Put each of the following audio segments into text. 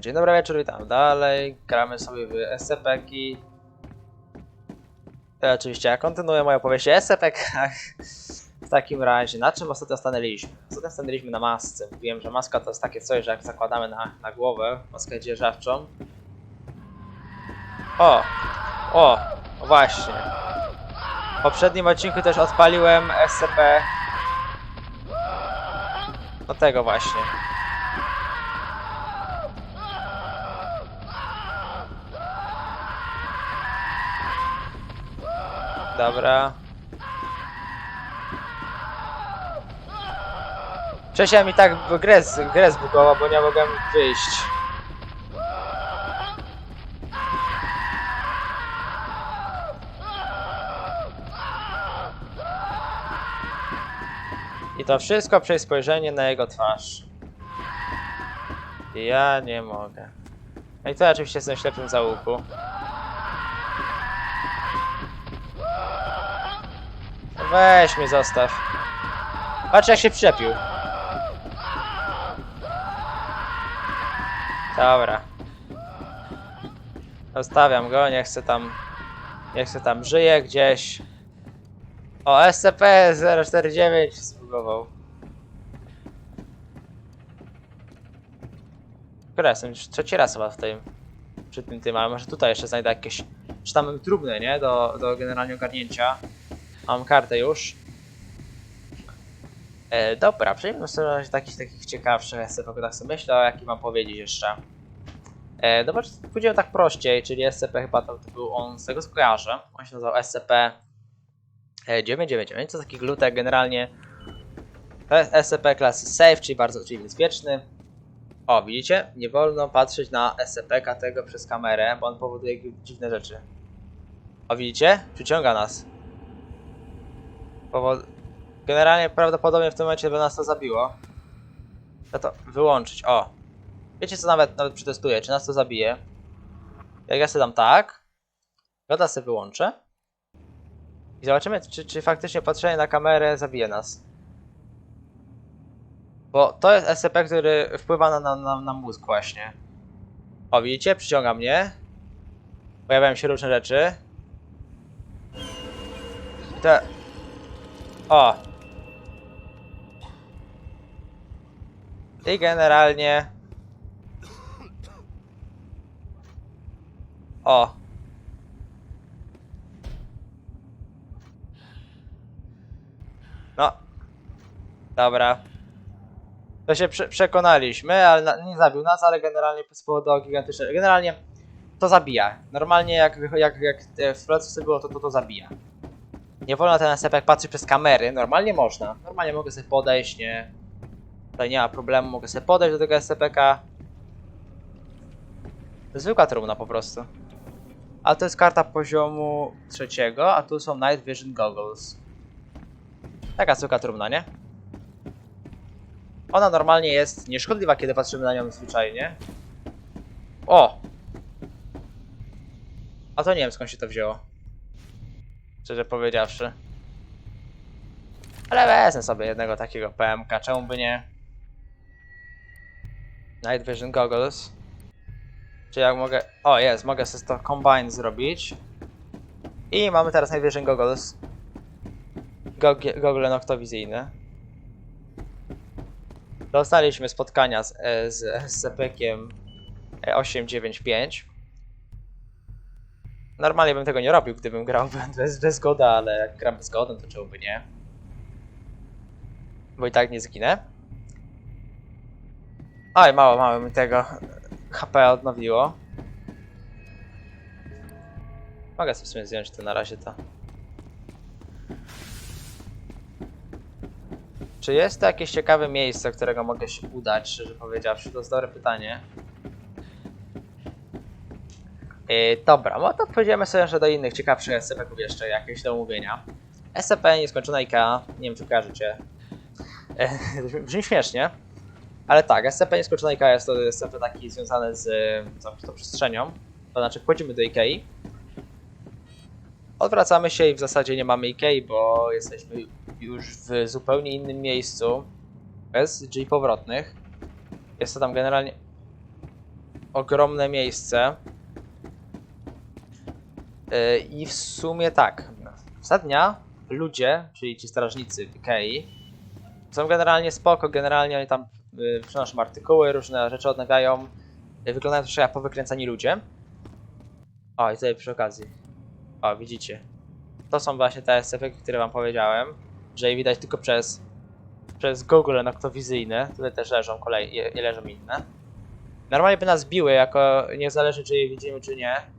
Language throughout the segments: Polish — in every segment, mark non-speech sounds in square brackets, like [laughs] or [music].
Dzień dobry wieczór, witam dalej. Gramy sobie w SCP-ki. Oczywiście ja kontynuuję moją opowieść o SCP-kach. W takim razie, na czym ostatnio stanęliśmy? Ostatnio stanęliśmy na masce. Mówiłem, że maska to jest takie coś, że jak zakładamy na, na głowę, maskę dzierżawczą. O! O! Właśnie. W poprzednim odcinku też odpaliłem SCP. No tego właśnie. Dobra. Wcześniej mi tak grę, grę zbugował, bo nie mogłem wyjść. I to wszystko przez spojrzenie na jego twarz. Ja nie mogę. No i to oczywiście jestem ślepym załuku. Weź mnie zostaw. Patrz jak się przyczepił. Dobra. Zostawiam go, nie chcę tam... Nie chcę tam, żyje gdzieś. O, SCP-049 zbugował. Dobra, jestem już trzeci raz chyba w tym... Przy tym tym, ale może tutaj jeszcze znajdę jakieś... Czy tam trumny, nie? Do, do generalnie ogarnięcia. Mam kartę już. E, dobra, przejdźmy sobie do takich, takich ciekawszych SCP, tak sobie myślę, o jakim mam powiedzieć jeszcze. E, dobra, pójdziemy tak prościej, czyli SCP chyba to, był on, z tego co on się nazywał SCP e, 999, to taki glutek generalnie. To jest SCP klasy Safe, czyli bardzo czyli bezpieczny. O, widzicie? Nie wolno patrzeć na SCP tego przez kamerę, bo on powoduje dziwne rzeczy. O, widzicie? Przyciąga nas. Powod... Generalnie prawdopodobnie w tym momencie by nas to zabiło. Trzeba to wyłączyć. O. Wiecie co nawet, nawet przetestuję, czy nas to zabije. Jak ja sobie dam tak. Goda sobie wyłączę. I zobaczymy, czy, czy faktycznie patrzenie na kamerę zabije nas. Bo to jest SCP, który wpływa na, na, na, na mózg właśnie. O, widzicie? Przyciąga mnie. Pojawiają się różne rzeczy. Te... O! I generalnie... O! No. Dobra. To się prze przekonaliśmy, ale nie zabił nas, ale generalnie spowodował gigantyczne... Generalnie to zabija. Normalnie jak, jak, jak w procesie było, to, to to zabija. Nie wolno ten SCP patrzeć przez kamery, normalnie można. Normalnie mogę sobie podejść, nie. Tutaj nie ma problemu, mogę sobie podejść do tego SCP-ka. Zwykła trumna po prostu. A to jest karta poziomu trzeciego, a tu są Night Vision Goggles. Taka zwykła trumna, nie? Ona normalnie jest nieszkodliwa, kiedy patrzymy na nią zwyczajnie. O! A to nie wiem skąd się to wzięło. Szczerze powiedziawszy. Ale wezmę sobie jednego takiego PMK, czemu by nie? Night Vision Goggles. Czy jak mogę... O, jest, mogę sobie to Combine zrobić. I mamy teraz Night Vision Goggles. Gogie- Gogle noktowizyjne. Dostaliśmy spotkania z, e, z SCP-kiem 895. Normalnie bym tego nie robił, gdybym grał bez, bez zgody, ale jak gram bez zgody, to czemu by nie? Bo i tak nie zginę. Oj, mało, mało mi tego HP odnowiło. Mogę sobie w sumie zdjąć to na razie to. Czy jest to jakieś ciekawe miejsce, którego mogę się udać, szczerze powiedziawszy? To jest dobre pytanie. Yy, dobra, no to przejdziemy sobie jeszcze do innych ciekawszych SCP-ków jeszcze, jakieś do omówienia. SCP Nieskończona IKEA, nie wiem czy kojarzycie. E, [laughs] Brzmi śmiesznie, ale tak, SCP Nieskończona IKEA jest to SCP taki związany z z tą przestrzenią. To znaczy wchodzimy do IKEA, odwracamy się i w zasadzie nie mamy IKEA, bo jesteśmy już w zupełnie innym miejscu, bez drzwi powrotnych. Jest to tam generalnie... ogromne miejsce. Yy, I w sumie tak. Ostatnia ludzie, czyli ci strażnicy w Ikei, są generalnie spoko, generalnie oni tam yy, przynoszą artykuły, różne rzeczy odnawiają. Yy, wyglądają troszkę jak powykręcani ludzie. O, i tutaj przy okazji. O, widzicie. To są właśnie te SCP, które wam powiedziałem, że je widać tylko przez, przez Google noktowizyjne. Tutaj też leżą kolej, leżą inne. Normalnie by nas biły, jako nie zależy czy je widzimy czy nie.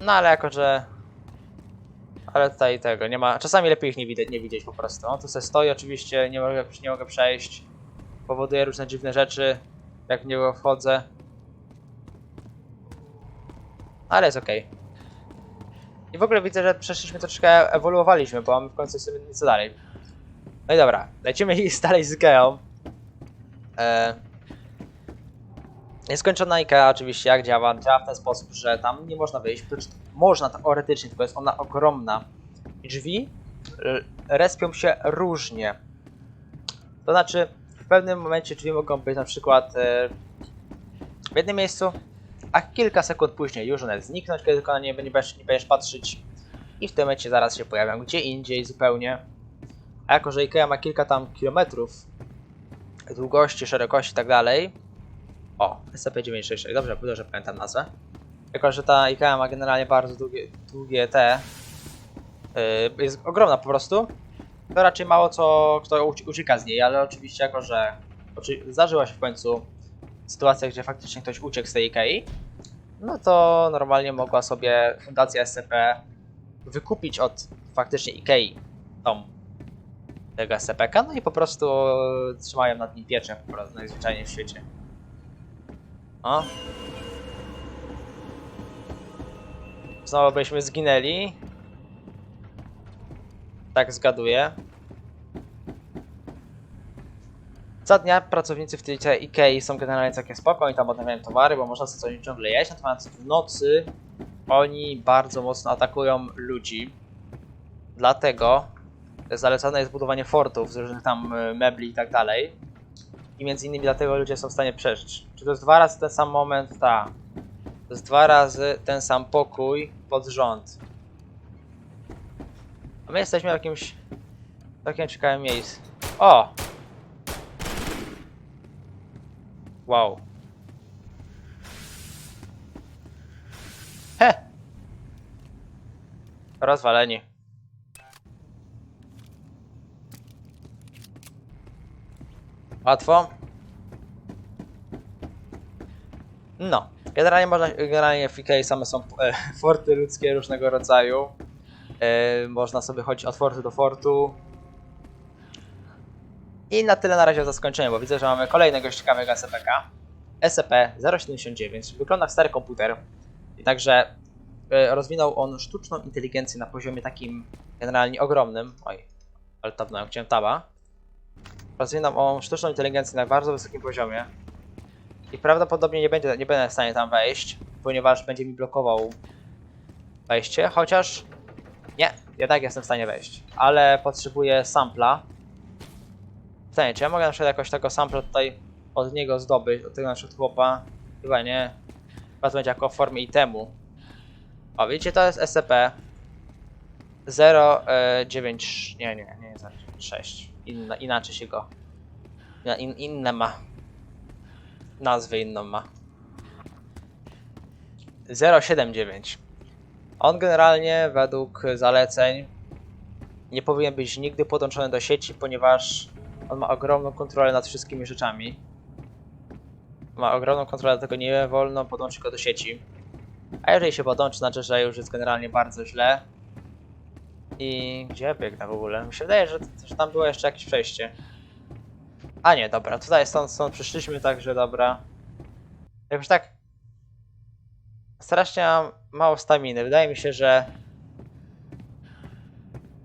No ale jako, że... Ale tutaj tego nie ma. Czasami lepiej ich nie, widać, nie widzieć po prostu. On tu se stoi oczywiście, nie mogę, nie mogę przejść. Powoduje różne dziwne rzeczy, jak w niego wchodzę. Ale jest okej. I w ogóle widzę, że przeszliśmy troszeczkę, ewoluowaliśmy, bo mamy w końcu sobie nieco dalej. No i dobra, lecimy [laughs] dalej z Geą. E... Nieskończona IKEA oczywiście jak działa? Działa w ten sposób, że tam nie można wyjść. Można teoretycznie, tylko jest ona ogromna. Drzwi e, respią się różnie. To znaczy, w pewnym momencie drzwi mogą być na przykład e, w jednym miejscu, a kilka sekund później już one zniknąć, kiedy tylko na nie będziesz, nie będziesz patrzeć. I w tym momencie zaraz się pojawią gdzie indziej zupełnie. A jako, że IKEA ma kilka tam kilometrów długości, szerokości i tak dalej. O, SCP-966, dobrze, dobrze pamiętam nazwę. Jako, że ta IKEA ma generalnie bardzo długie, długie te... Yy, jest ogromna po prostu. To raczej mało co kto uci- ucieka z niej, ale oczywiście jako, że oczy- zdarzyła się w końcu sytuacja, gdzie faktycznie ktoś uciekł z tej IKEA, no to normalnie mogła sobie Fundacja SCP wykupić od faktycznie IKEA tą tego SCP-ka, no i po prostu trzymają nad nim pieczę po prostu najzwyczajniej w świecie. O. Znowu byśmy zginęli. Tak zgaduję. Za dnia pracownicy w tej Ikei są generalnie całkiem spoko, oni tam odnawiają towary, bo można sobie coś ciągle jeść, natomiast w nocy oni bardzo mocno atakują ludzi. Dlatego zalecane jest budowanie fortów z różnych tam y, mebli i tak dalej. I między innymi dlatego ludzie są w stanie przeżyć. Czy to jest dwa razy ten sam moment? Tak. To jest dwa razy ten sam pokój pod rząd. A my jesteśmy w jakimś takim ciekawym miejscu. O! Wow. He! Rozwaleni. Łatwo. No. Generalnie można, generalnie w Ikei same są e, [laughs] forty ludzkie różnego rodzaju. E, można sobie chodzić od fortu do fortu. I na tyle na razie za skończenie, bo widzę, że mamy kolejnego ciekawego SCP-ka. SCP-079. Wygląda jak stary komputer. I także e, rozwinął on sztuczną inteligencję na poziomie takim generalnie ogromnym. Oj, ale tapnąłem, chciałem taba. Rozwinął on sztuczną inteligencję na bardzo wysokim poziomie. I prawdopodobnie nie, będzie, nie będę w stanie tam wejść, ponieważ będzie mi blokował wejście, chociaż nie, jednak jestem w stanie wejść. Ale potrzebuję sampla. Pytanie, czy ja mogę na przykład jakoś tego sampla tutaj od niego zdobyć, od tego na przykład chłopa? Chyba nie. Chyba to będzie jako w formie itemu. O, widzicie, to jest SCP 096, nie, nie, nie, 096. Inna, inaczej się go, in, inne ma. Nazwę inną ma. 079. On generalnie według zaleceń nie powinien być nigdy podłączony do sieci, ponieważ on ma ogromną kontrolę nad wszystkimi rzeczami. Ma ogromną kontrolę, dlatego nie wolno podłączyć go do sieci. A jeżeli się podłączy, znaczy, że już jest generalnie bardzo źle. I gdzie biegnę w ogóle? Mi się wydaje, że, że tam było jeszcze jakieś przejście. A nie, dobra, tutaj stąd, stąd przyszliśmy, także dobra. Jakoś tak... Strasznie mam mało staminy. Wydaje mi się, że...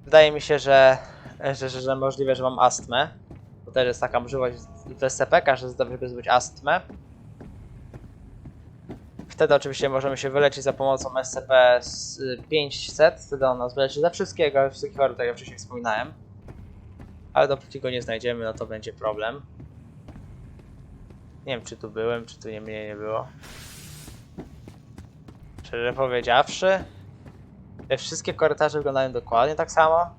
Wydaje mi się, że... Że, że, że możliwe, że mam astmę. To też jest taka możliwość w SCP, że jest dobrze by zbyć astmę. Wtedy oczywiście możemy się wyleczyć za pomocą SCP-500. Wtedy on nas wyleczy ze wszystkiego, wszystkich chorób, tak jak wcześniej wspominałem. Ale dopóki go nie znajdziemy, no to będzie problem. Nie wiem, czy tu byłem, czy tu nie mnie nie było. Szczerze powiedziawszy, te wszystkie korytarze wyglądają dokładnie tak samo.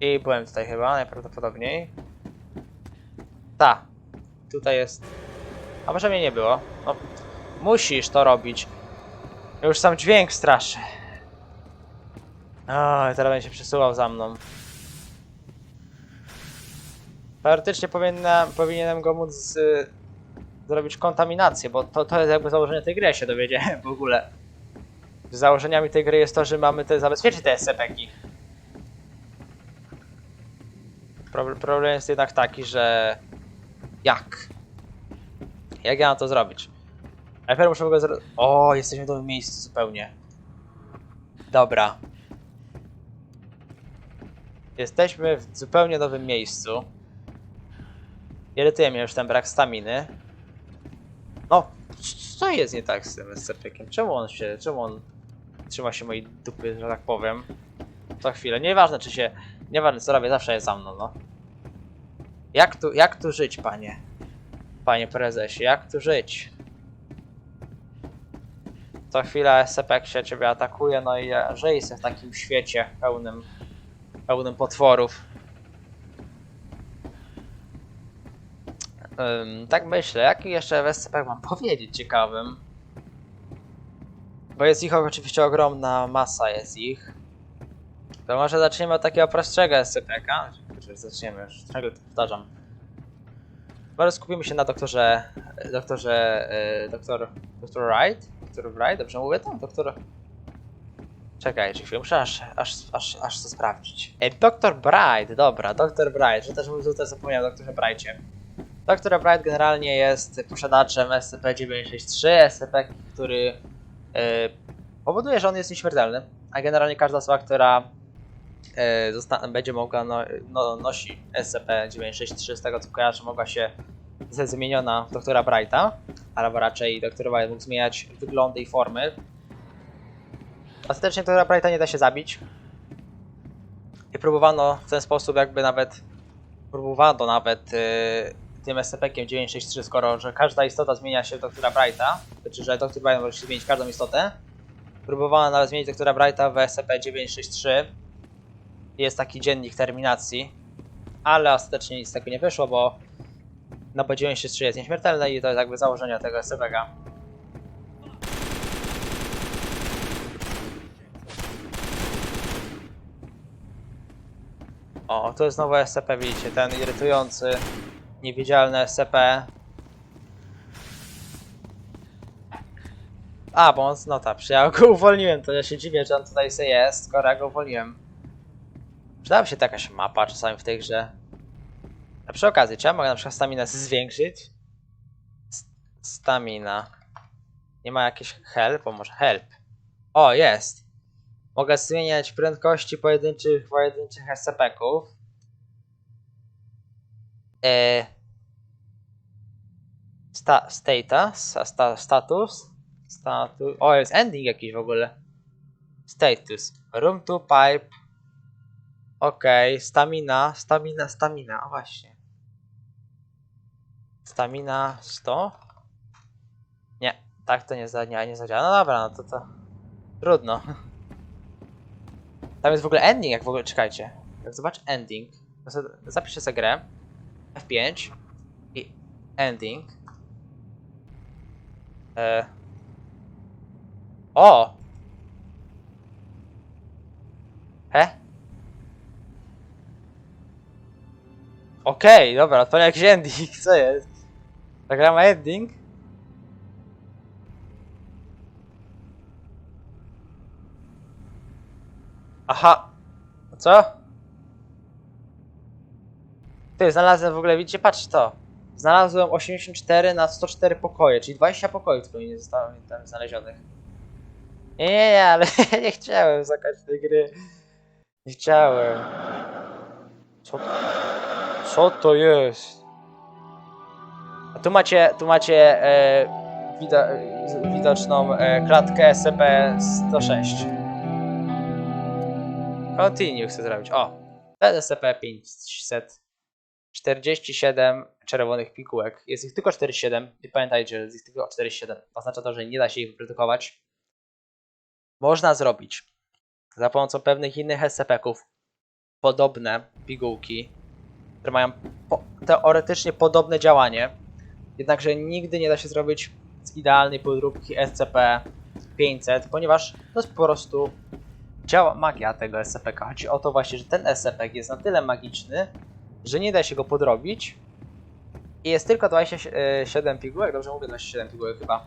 I byłem tutaj chyba, najprawdopodobniej. Ta. Tutaj jest. A może mnie nie było? No, musisz to robić. Już sam dźwięk straszy. O, teraz będzie się przesuwał za mną. Teoretycznie powinienem go móc y, zrobić kontaminację, bo to, to jest jakby założenie tej gry, ja się dowiedziałem w ogóle. Założeniami tej gry jest to, że mamy te zabezpieczyć te SCP-ki. Problem jest jednak taki, że... Jak? Jak ja mam to zrobić? Najpierw muszę go zrobić... O, jesteśmy w nowym miejscu zupełnie. Dobra. Jesteśmy w zupełnie nowym miejscu. Irytuje mnie już ten brak staminy. No, co jest nie tak z tym SCP-kiem? Czemu on się, czemu on trzyma się mojej dupy, że tak powiem? Co chwilę, nieważne czy się, nieważne co robię, zawsze jest za mną, no. Jak tu, jak tu żyć, panie? Panie prezesie, jak tu żyć? Co chwila SCP się ciebie atakuje, no i sobie w takim świecie pełnym, pełnym potworów. Ym, tak myślę, jaki jeszcze w SCP mam powiedzieć ciekawym? Bo jest ich oczywiście ogromna masa, jest ich. To może zaczniemy od takiego prostszego SCP-ka. Zaczniemy już, ciągle to powtarzam. Może skupimy się na doktorze, doktorze, e, doktor, doktor Wright? Doktor Wright, dobrze mówię to? Doktor... Czekajcie chwilę, muszę aż, aż, aż, aż to sprawdzić. E, doktor Bright, dobra, doktor Bright, że też tutaj zapomniałem o doktorze Brightie. Doktor Bright generalnie jest posiadaczem SCP-963, SCP, który e, powoduje, że on jest nieśmiertelny, a generalnie każda osoba, która będzie mogła, no, no, nosi SCP-963, z tego co kojarzę, mogła się ze zmieniona w doktora Brighta, albo raczej doktor Bright mógł zmieniać wyglądy i formy. Ostatecznie doktora Brighta nie da się zabić. I próbowano w ten sposób jakby nawet próbowano nawet y, tym SCP-kiem 963, skoro że każda istota zmienia się w doktora Brighta, znaczy, że doktor Bright może zmienić każdą istotę. Próbowano nawet zmienić doktora Brighta w SCP-963. Jest taki dziennik terminacji, ale ostatecznie nic z tego nie wyszło, bo no bo 963 jest nieśmiertelny i to jest jakby założenie tego SCP-ka. O, to jest nowe SCP, widzicie, ten irytujący, niewidzialny SCP. A, bo on, no tak, ja go uwolniłem, to ja się dziwię, że on tutaj sobie jest, skoro ja go uwolniłem. Przydałaby się jakaś mapa czasami w tej grze. A przy okazji, czy ja mogę na przykład staminę zwiększyć? Stamina. Nie ma jakiejś help? Bo może help. O, jest. Mogę zmieniać prędkości pojedynczych, pojedynczych SCP-ków. E... Sta status, sta status, status, o jest ending jakiś w ogóle. Status, room to pipe, okej, stamina, stamina, stamina, o właśnie. Stamina 100? Nie, tak to nie, za, nie, zadziała, no dobra, no to to trudno. Tam jest w ogóle ending, jak w ogóle, czekajcie. Jak zobacz ending, zapiszę sobie grę, F5 i ending. E... O! He? Okej, dobra, to jakiś ending, [laughs] co jest? Ta gra ma ending? Aha. Co? Ty, znalazłem w ogóle, widzicie, patrz to. Znalazłem 84 na 104 pokoje, czyli 20 pokoi tylko nie zostało mi tam znalezionych. Nie, nie, nie, ale [laughs] nie chciałem zakać tej gry. Nie chciałem. Co to? Co to jest? A tu macie, tu macie e, wido, widoczną e, klatkę SCP-106. Continue chcę zrobić. O, to jest SCP-547 czerwonych pigułek. Jest ich tylko 47 i pamiętajcie, że jest ich tylko 47. Oznacza to, że nie da się ich wyprodukować. Można zrobić za pomocą pewnych innych SCP-ków podobne pigułki, które mają po teoretycznie podobne działanie, jednakże nigdy nie da się zrobić z idealnej podróbki SCP-500, ponieważ to jest po prostu działa magia tego SCP-ka. Chodzi o to właśnie, że ten SCP jest na tyle magiczny, że nie da się go podrobić i jest tylko 27 pigułek, dobrze mówię, 27 pigułek chyba.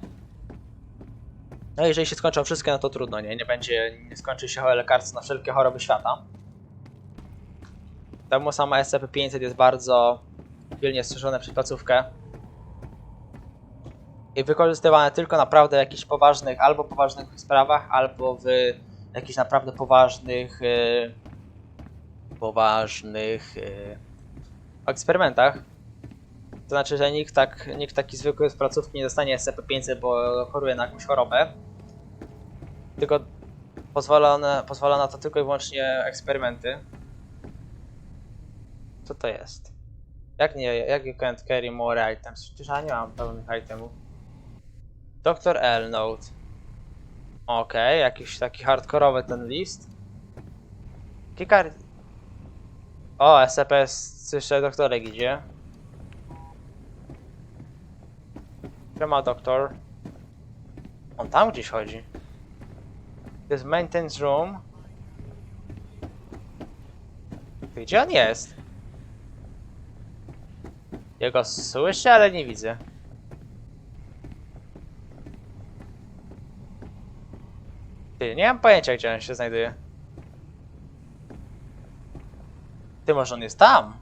No jeżeli się skończą wszystkie, no to trudno, nie? Nie będzie, nie skończy się lekarstwo na wszelkie choroby świata. Temu sama SCP-500 jest bardzo pilnie strzeżone przez placówkę. I wykorzystywane tylko naprawdę w jakichś poważnych, albo poważnych sprawach, albo w jakichś naprawdę poważnych, yy, poważnych yy, eksperymentach. To znaczy, że nikt, tak, nikt taki zwykły z placówki nie dostanie SCP-500, bo choruje na jakąś chorobę. Tylko pozwala na, pozwala na to tylko i wyłącznie eksperymenty. Co to jest? Jak nie, jak you can't carry more items? Przecież ja nie mam pełnych itemów. Dr. L note. Okej, jakiś taki hardkorowy ten list. Kilka... O, SCP słyszę doktorek idzie. Gdzie ma doktor? On tam gdzieś chodzi. To jest maintenance room. Gdzie on jest? Jego słyszę, ale nie widzę. Ty, nie mam pojęcia, gdzie on się znajduje. Ty, może on jest tam?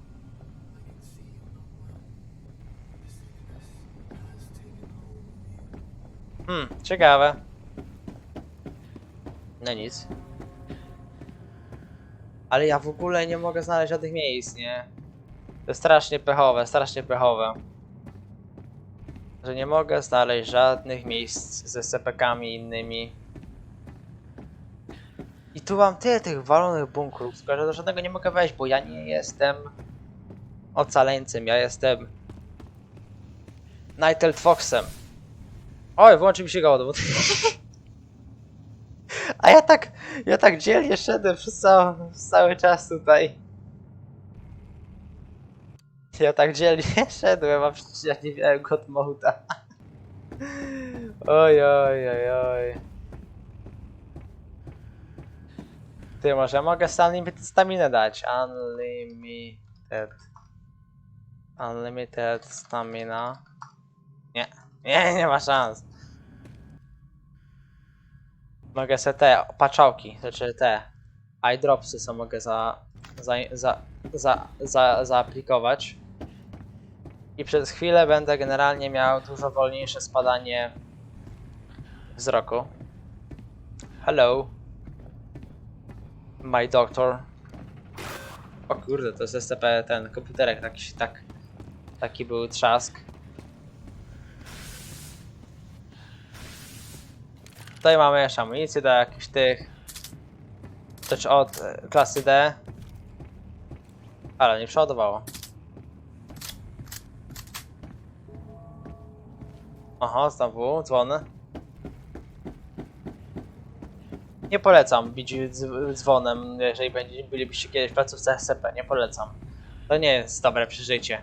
Hmm, ciekawe. No nic. Ale ja w ogóle nie mogę znaleźć żadnych miejsc, nie? To jest strasznie pechowe, strasznie pechowe. Że nie mogę znaleźć żadnych miejsc ze SCP-kami innymi. I tu mam tyle tych walonych bunkrów, że do żadnego nie mogę wejść, bo ja nie jestem ocaleńcem, ja jestem Nightel Foxem. Oj, włączy mi się godowód. [laughs] A ja tak, ja tak dzielnie szedłem przez cały, przez cały czas tutaj. Ja tak dzielnie [laughs] szedłem, a przecież ja nie miałem God. Oj, oj, oj, oj. Ty, może mogę z Unlimited Stamina dać. Unlimited. Unlimited Stamina. Nie, nie, nie ma szans. Mogę sobie te paczałki, znaczy te eyedropsy co mogę za, za, za, za, za, zaaplikować. I przez chwilę będę generalnie miał dużo wolniejsze spadanie wzroku. Hello. My doctor. O kurde, to jest SCP, ten komputerek taki, tak, taki był trzask. Tutaj mamy jeszcze amunicję do jakichś tych. Też od e, klasy D. Ale nie przeładowało. Aha, znowu dzwon. Nie polecam bić dz- dzwonem, jeżeli będzie, bylibyście kiedyś w placówce SCP. Nie polecam. To nie jest dobre przeżycie.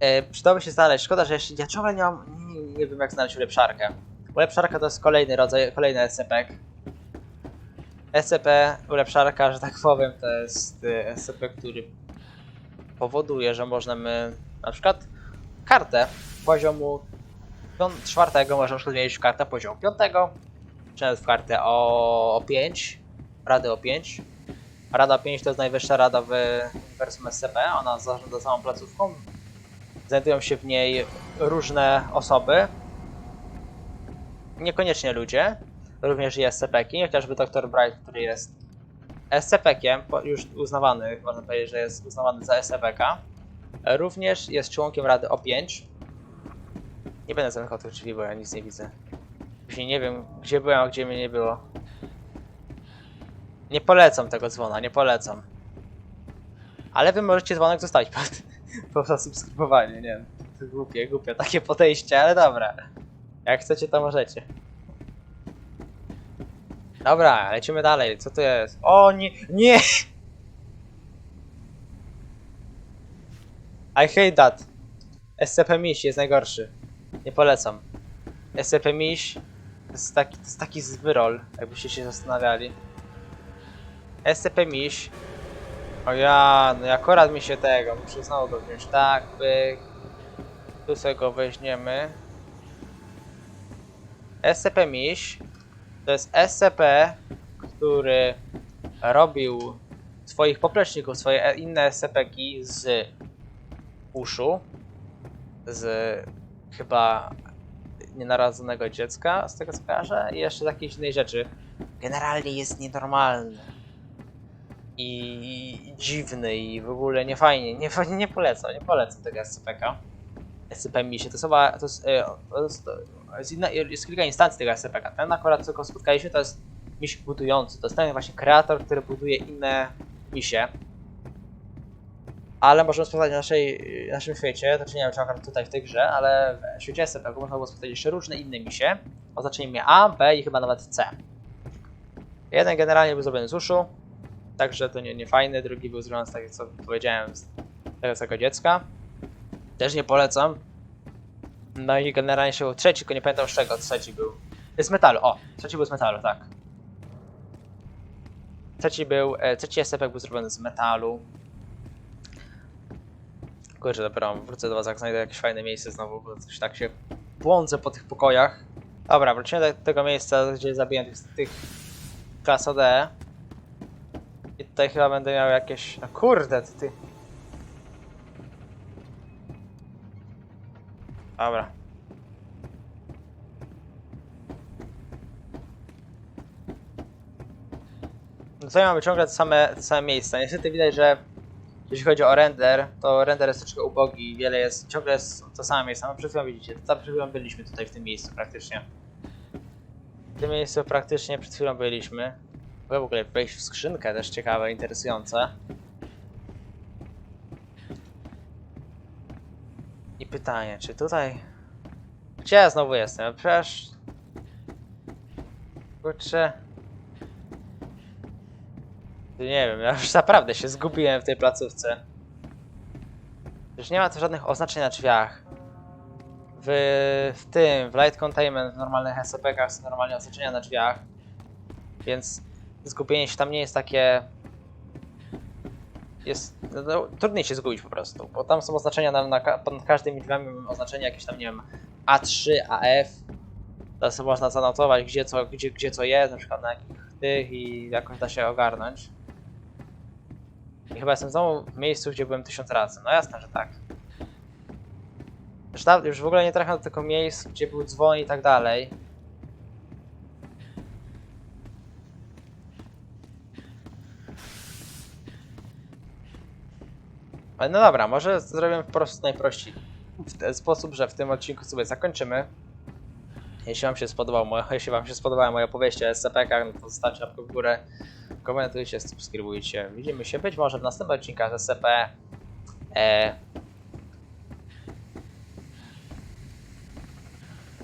E, przydałoby się znaleźć. Szkoda, że jeszcze ja ciągle nie mam. Nie, nie wiem, jak znaleźć ulepszarkę. Ulepszarka to jest kolejny rodzaj, kolejny SCP. SCP, ulepszarka, że tak powiem, to jest y, SCP, który powoduje, że możemy na przykład kartę poziomu czwartego możemy na przykład mieć kartę poziomu piątego, czy nawet w kartę o, o 5, radę o 5. Rada 5 to jest najwyższa rada w uniwersum SCP, ona zarządza całą placówką. Znajdują się w niej różne osoby, niekoniecznie ludzie, również i SCP-ki, chociażby Dr. Bright, który jest SCP-kiem, już uznawany, można powiedzieć, że jest uznawany za SCP-ka. Również jest członkiem Rady O5. Nie będę zamykał tych drzwi, bo ja nic nie widzę. Później nie wiem, gdzie byłem, a gdzie mnie nie było. Nie polecam tego dzwona, nie polecam. Ale wy możecie dzwonek zostawić, prawda? [laughs] po zasubskrybowaniu, nie wiem. To głupie, głupie takie podejście, ale dobra. Jak chcecie, to możecie. Dobra, lecimy dalej. Co to jest? O nie, nie! I hate that. SCP Miś jest najgorszy. Nie polecam. SCP Miś to jest taki, to jest taki zwyrol, jakbyście się zastanawiali. SCP Miś. O ja, no akurat mi się tego, muszę znowu go wziąć. Tak, pyk. Tu sobie go weźmiemy. SCP Miś to jest SCP, który robił swoich popleczników, swoje inne SCP-ki z uszu, z chyba nienarodzonego dziecka, z tego co kojarzę, i jeszcze z jakiejś innej rzeczy. Generalnie jest nienormalny. I dziwny i w ogóle niefajnie. Nie, [laughs] nie polecam, nie polecam tego SCP-ka. SCP mi się, to jest, to jest, jest, inna, jest kilka instancji tego SCP-ka. Ten akurat, co go spotkaliśmy, to jest miś budujący. To jest ten właśnie kreator, który buduje inne misie. Ale możemy spotkać w naszej, w naszym świecie, to czy nie wiem, czy akurat tutaj w tej grze, ale w świecie SCP można było spotkać jeszcze różne inne misie oznaczeniem A, B i chyba nawet C. Jeden generalnie był zrobiony z uszu, także to nie, nie fajny, drugi był zrobiony z tak co powiedziałem, z tego całego dziecka. Też nie polecam. No i generalnie się był trzeci, tylko nie pamiętam z czego trzeci był. Z metalu, o! Trzeci był z metalu, tak. Trzeci był, e, trzeci SCP był zrobiony z metalu. Kurczę, dobra, wrócę do was, jak znajdę jakieś fajne miejsce znowu, bo coś tak się błądzę po tych pokojach. Dobra, wrócimy do tego miejsca, gdzie zabiłem tych, tych klas OD. I tutaj chyba będę miał jakieś... No kurde, ty... ty. Dobra. No tutaj mamy ciągle te same, te same miejsca. Niestety widać, że jeśli chodzi o render, to render jest troszkę ubogi, wiele jest, ciągle jest to same miejsca. No przed chwilą widzicie, tam przed chwilą byliśmy tutaj w tym miejscu praktycznie. W tym miejscu praktycznie przed chwilą byliśmy. W ogóle wejść w skrzynkę, też ciekawe, interesujące. I pytanie, czy tutaj... Gdzie ja znowu jestem? Przecież... Kurczę... Nie wiem, ja już naprawdę się zgubiłem w tej placówce. Już nie ma tu żadnych oznaczeń na drzwiach. W, w tym, w Light Containment, w normalnych SCP-kach są normalnie oznaczenia na drzwiach. Więc zgubienie się tam nie jest takie... Jest... No, no, trudniej się zgubić po prostu, bo tam są oznaczenia na, na, pod każdymi drzwiami oznaczenia jakieś tam, nie wiem, A3, AF. Teraz można zanotować, gdzie co, gdzie, gdzie co jest, na przykład na jakich tych i jakoś da się ogarnąć. I chyba jestem znowu w miejscu, gdzie byłem tysiąc razy. No jasne, że tak. Już, już w ogóle nie trafiam do tego miejsc, gdzie był dzwon i tak dalej. Ale no dobra, może zrobię po prostu najprościej. W ten sposób, że w tym odcinku sobie zakończymy. Jeśli wam się spodobał, moje, jeśli wam się spodobały moje opowieści o SCP-kach, no to zostawcie łapkę w górę, komentujcie, subskrybujcie. Widzimy się być może w następnych odcinkach SCP. E...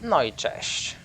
No i cześć.